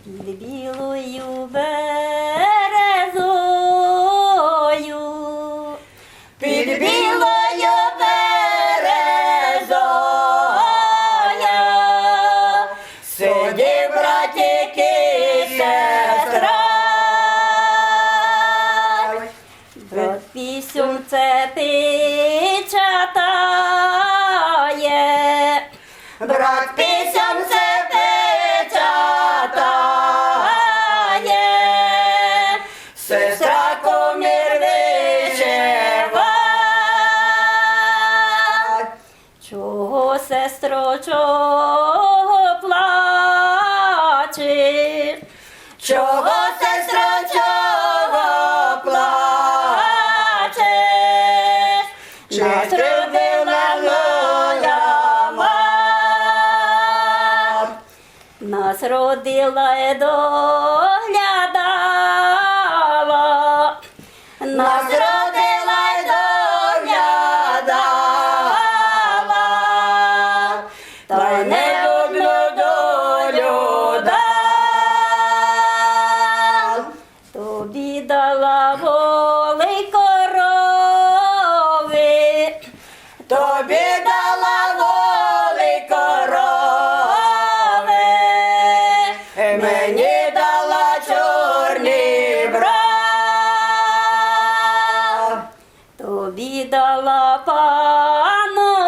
під білою березою. Сестро, чого плачеш? Чого сестра, чого плачеш? Не зробила моя мать. Нас родила і панувати.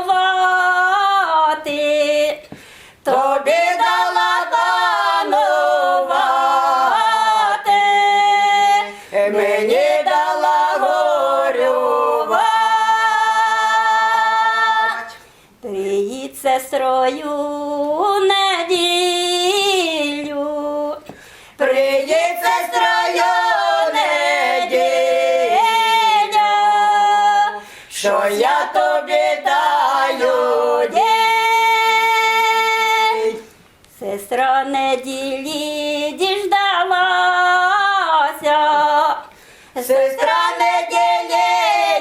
Тобі дала панувати, мені дала горювати. Приїдь сестрою у що я тобі даю дій. Сестра неділі діждалася. Сестра неділі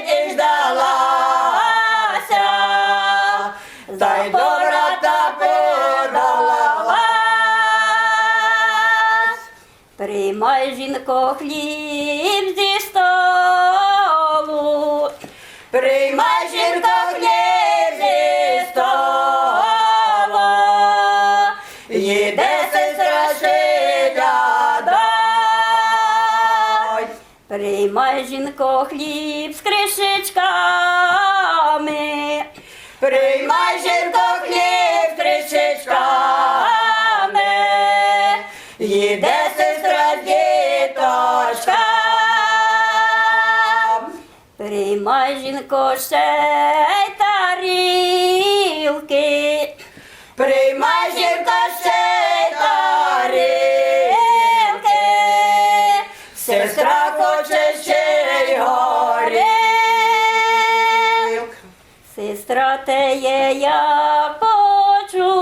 діждалася, та й до брата подалась. Приймай, жінко, хліб зі Приймай, жінко, хліб з кришечками. Приймай жінко хліб з кришечками, їде сестра діточка. Приймай, жінко, ще сестра хоче ще й. Сестра теє я почула.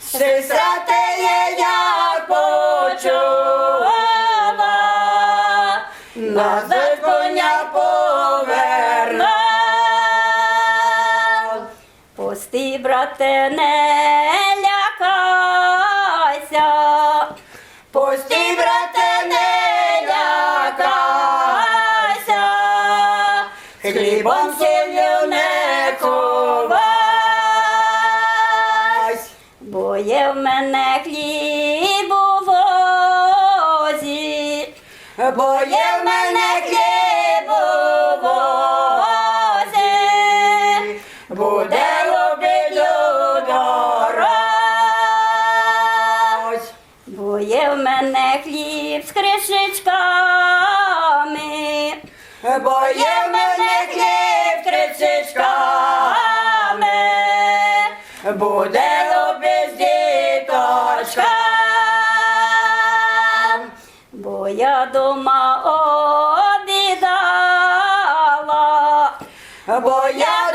Сестра теє як почула, назад коня повернув. Пусти, брате, не лякайся. Пусти, сіллю не ковась. Бо є в мене хліб у возі. Бо є в мене хліб у возі, буде обіду дорозь. Бо є в мене хліб з кришечками. Бо є буде любить діточка, бо я дома обідала, бо я.